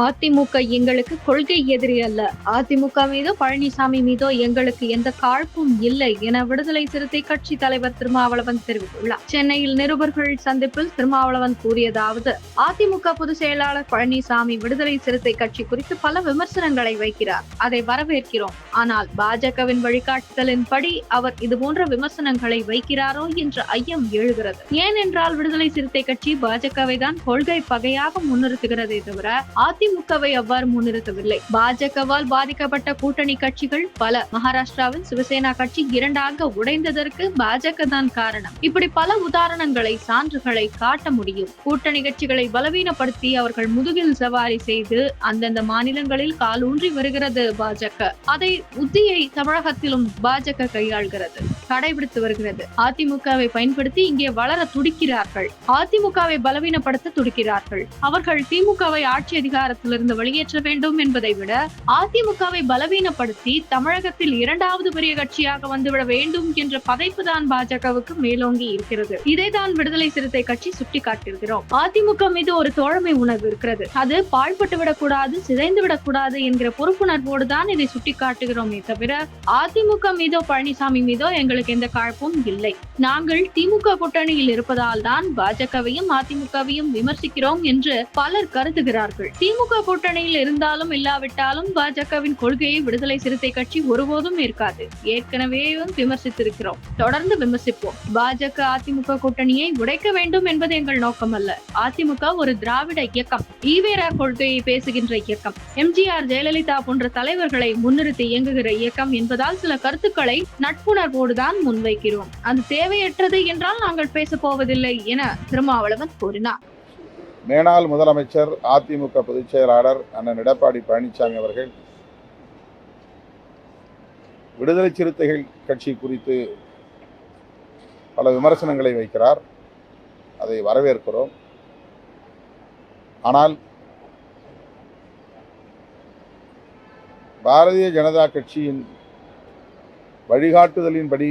அதிமுக எங்களுக்கு கொள்கை எதிரி அல்ல. அதிமுக மீதோ பழனிசாமி மீதோ எங்களுக்கு எந்த காழ்ப்பும் இல்லை என விடுதலை சிறுத்தை கட்சி தலைவர் திருமாவளவன் தெரிவித்துள்ளார். சென்னையில் நிருபர்கள் சந்திப்பில் திருமாவளவன் கூறியதாவது அதிமுக பொதுச் செயலாளர் பழனிசாமி விடுதலை சிறுத்தை கட்சி குறித்து பல விமர்சனங்களை வைக்கிறார். அதை வரவேற்கிறோம். ஆனால் பாஜகவின் வழிகாட்டுதலின்படி அவர் இதுபோன்ற விமர்சனங்களை வைக்கிறாரோ என்ற ஐயம் எழுகிறது. ஏனென்றால் விடுதலை சிறுத்தை கட்சி பாஜகவை தான் கொள்கை பகையாக முன்னிறுத்துகிறதே தவிர அதிமுகவை அவ்வாறு முன்னிறுத்தவில்லை. பாஜகவால் பாதிக்கப்பட்ட கூட்டணி கட்சிகள் பல. மகாராஷ்டிராவில் சிவசேனா கட்சி இரண்டாக உடைந்ததற்கு பாஜக தான் காரணம். இப்படி பல உதாரணங்களை சான்றுகளை காட்ட முடியும். கூட்டணி கட்சிகளை பலவீனப்படுத்தி அவர்கள் முதுகில் சவாரி செய்து அந்தந்த மாநிலங்களில் காலூன்றி வருகிறது பாஜக. அதை உத்தியை தமிழகத்திலும் பாஜக கையாள்கிறது. கடைபிடித்து வருகிறது. அதிமுகவை பயன்படுத்தி இங்கே வளர துடிக்கிறார்கள். அதிமுகவை பலவீனப்படுத்த துடிக்கிறார்கள். அவர்கள் திமுகவை ஆட்சி அதிகாரத்திலிருந்து வெளியேற்ற வேண்டும் என்பதை விட அதிமுகவை பலவீனப்படுத்தி தமிழகத்தில் இரண்டாவது பெரிய கட்சியாக வந்துவிட வேண்டும் என்ற பதைப்பு தான் பாஜகவுக்கு மேலோங்கி இருக்கிறது. இதைதான் விடுதலை சிறுத்தை கட்சி சுட்டிக்காட்டியிருக்கிறோம். அதிமுக மீது ஒரு தோழமை உணர்வு இருக்கிறது. அது பாழ்பட்டு விடக்கூடாது சிதைந்து விடக்கூடாது என்கிற பொறுப்புணர்வோடு தான் இதை சுட்டிக்காட்டுகிறோமே தவிர அதிமுக மீதோ பழனிசாமி மீதோ எங்களுக்கு எந்த காழ்ப்பும் இல்லை. நாங்கள் திமுக கூட்டணியில் இருப்பதால் தான் பாஜகவையும் அதிமுகவையும் விமர்சிக்கிறோம் என்று பலர் கருதுகிறார்கள். திமுக கூட்டணியில் இருந்தாலும் இல்லாவிட்டாலும் பாஜகவின் கொள்கையை விடுதலை சிறுத்தை கட்சி ஒருபோதும் ஏற்காது. ஏற்கனவே விமர்சித்திருக்கிறோம். தொடர்ந்து விமர்சிப்போம். பாஜக அதிமுக கூட்டணியை உடைக்க வேண்டும் என்பது எங்கள் நோக்கம் அல்ல. அதிமுக ஒரு திராவிட இயக்கம். ஈவேரா கொள்கையை பேசுகின்ற இயக்கம். எம்ஜிஆர் ஜெயலலிதா போன்ற தலைவர்களை முன்னிறுத்தி இயங்குகிற இயக்கம் என்பதால் சில கருத்துக்களை நட்புணர்வோடுதான் முன்வைக்கிறோம். அது தேவையற்றது என்றால் நாங்கள் பேச போவதில்லை என திருமாவளவன் கூறினார். மேனாள் முதலமைச்சர் அதிமுக பொதுச் செயலாளர் அண்ணன் எடப்பாடி பழனிசாமி அவர்கள் விடுதலை சிறுத்தைகள் கட்சி குறித்து பல விமர்சனங்களை வைக்கிறார். அதை வரவேற்கிறோம். ஆனால் பாரதிய ஜனதா கட்சியின் வழிகாட்டுதலின்படி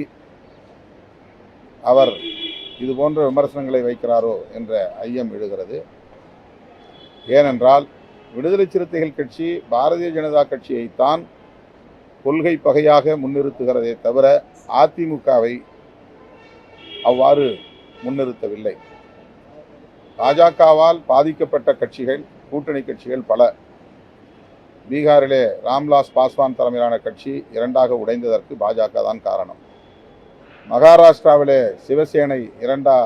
அவர் இது போன்ற விமர்சனங்களை வைக்கிறாரோ என்ற ஐயம் எழுகிறது. ஏனென்றால் விடுதலை சிறுத்தைகள் கட்சி பாரதிய ஜனதா கட்சியைத்தான் கொள்கை பகையாக முன்னிறுத்துகிறதே தவிர அதிமுகவை அவ்வாறு முன்னிறுத்தவில்லை. பாஜகவால் பாதிக்கப்பட்ட கட்சிகள் கூட்டணி கட்சிகள் பல. பீகாரிலே ராம்லாஸ் பாஸ்வான் தலைமையிலான கட்சி இரண்டாக உடைந்ததற்கு பாஜக தான் காரணம். மகாராஷ்டிராவிலே சிவசேனை இரண்டா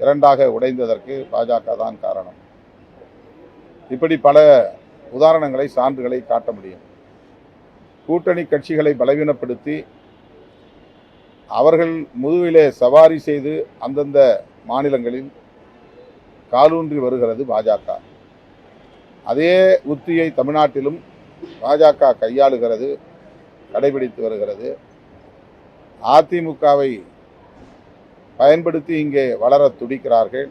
இரண்டாக உடைந்ததற்கு பாஜக தான் காரணம். இப்படி பல உதாரணங்களை சான்றுகளை காட்ட முடியும். கூட்டணி கட்சிகளை பலவீனப்படுத்தி அவர்கள் முதுகிலே சவாரி செய்து அந்தந்த மாநிலங்களில் காலூன்றி வருகிறது பாஜக. அதே உத்தியை தமிழ்நாட்டிலும் பாஜக கையாளுகிறது கடைபிடித்து வருகிறது. அதிமுகவை பயன்படுத்தி இங்கே வளர துடிக்கிறார்கள்.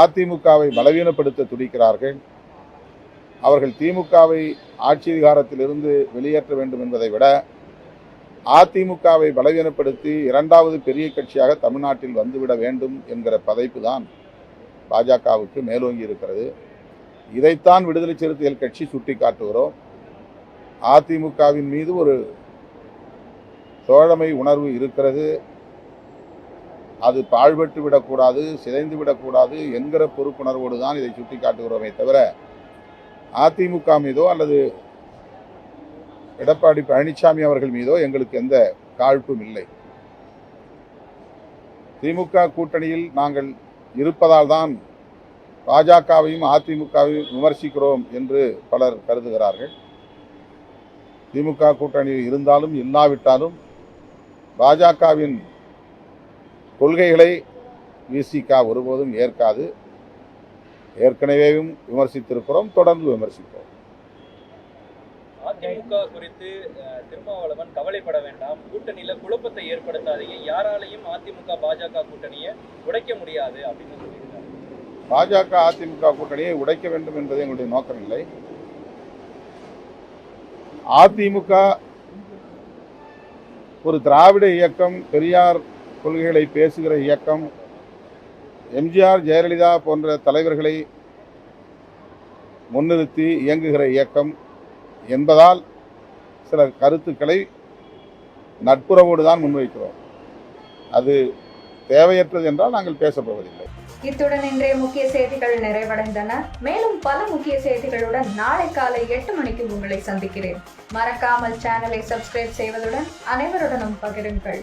அதிமுகவை பலவீனப்படுத்த துடிக்கிறார்கள். அவர்கள் திமுகவை ஆட்சி அதிகாரத்திலிருந்து வெளியேற்ற வேண்டும் என்பதை விட அதிமுகவை பலவீனப்படுத்தி இரண்டாவது பெரிய கட்சியாக தமிழ்நாட்டில் வந்துவிட வேண்டும் என்கிற பதைப்பு தான் பாஜகவுக்கு மேலோங்கி இருக்கிறது. இதைத்தான் விடுதலை சிறுத்தைகள் கட்சி சுட்டிக்காட்டுகிறோம். அதிமுகவின் மீது ஒரு தோழமை உணர்வு இருக்கிறது. அது பாழ்பட்டு விடக்கூடாது சிதைந்து விடக்கூடாது என்கிற பொறுப்புணர்வோடு தான் இதை சுட்டி காட்டுகிறோமே தவிர அதிமுக மீதோ அல்லது எடப்பாடி பழனிசாமி அவர்கள் மீதோ எங்களுக்கு எந்த காழ்ப்பும் இல்லை. திமுக கூட்டணியில் நாங்கள் இருப்பதால் தான் பாஜகவையும் அதிமுகவையும் விமர்சிக்கிறோம் என்று பலர் கருதுகிறார்கள். திமுக கூட்டணியில் இருந்தாலும் இல்லாவிட்டாலும் பாஜகவின் கொள்கைகளை விசிக ஒருபோதும் ஏற்காது. ஏற்கனவேவும் விமர்சித்திருக்கிறோம் தொடர்ந்து விமர்சிப்போம். அதிமுக குறித்து திருமாவளவன் கவலைப்பட வேண்டாம். கூட்டணியில குழப்பத்தை ஏற்படுத்தாதீங்க. யாராலையும் அதிமுக பாஜக கூட்டணியை உடைக்க முடியாது அப்படின்னு சொல்லியிருக்காரு. பாஜக அதிமுக கூட்டணியை உடைக்க வேண்டும் என்பது எங்களுடைய நோக்கமில்லை அதிமுக ஒரு திராவிட இயக்கம் பெரியார் கொள்கைகளை பேசுகிற இயக்கம் எம்ஜிஆர் ஜெயலலிதா போன்ற தலைவர்களை முன்னிறுத்தி இயங்குகிற இயக்கம் என்பதால் சில கருத்துக்களை நட்புறவோடு தான் முன்வைக்கிறோம். அது தேவையற்றது என்றால் நாங்கள் பேசப்போவதில்லை இத்துடன் இன்றைய முக்கிய செய்திகள் நிறைவடைந்தன. மேலும் பல முக்கிய செய்திகளுடன் நாளை காலை எட்டு மணிக்கு உங்களை சந்திக்கிறேன். மறக்காமல் சேனலை சப்ஸ்கிரைப் செய்வதுடன் அனைவருடனும் பகிருங்கள்.